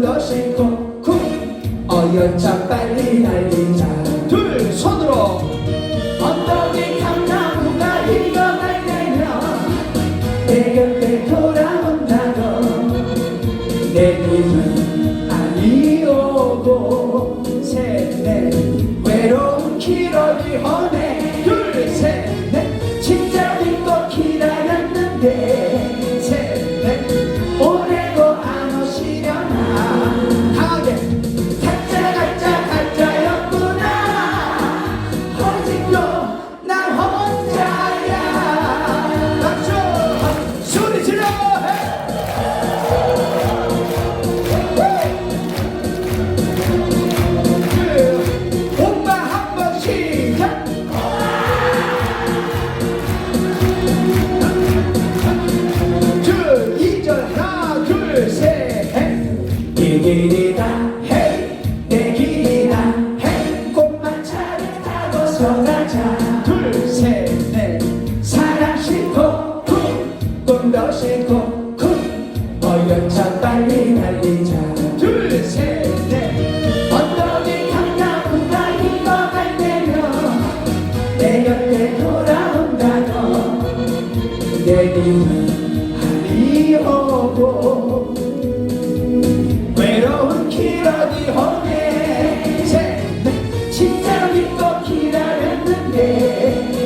더 싫고 쿵 어여차 빨리 달리자 둘 손으로 언덕이 감나무가 이어날 내며 내 곁에 돌아온다고 내 님은 아니오고 셋넷 외로운 길어이 허 내 길이 다. 헤이 내 길이 다. 헤이 꽃만 차를 타고서 가자. 둘셋넷. 사랑 싫고 쿵. 꿈도 싫고 쿵. 어여 차 빨리 달리자. 내 곁에 하리오고. Yeah.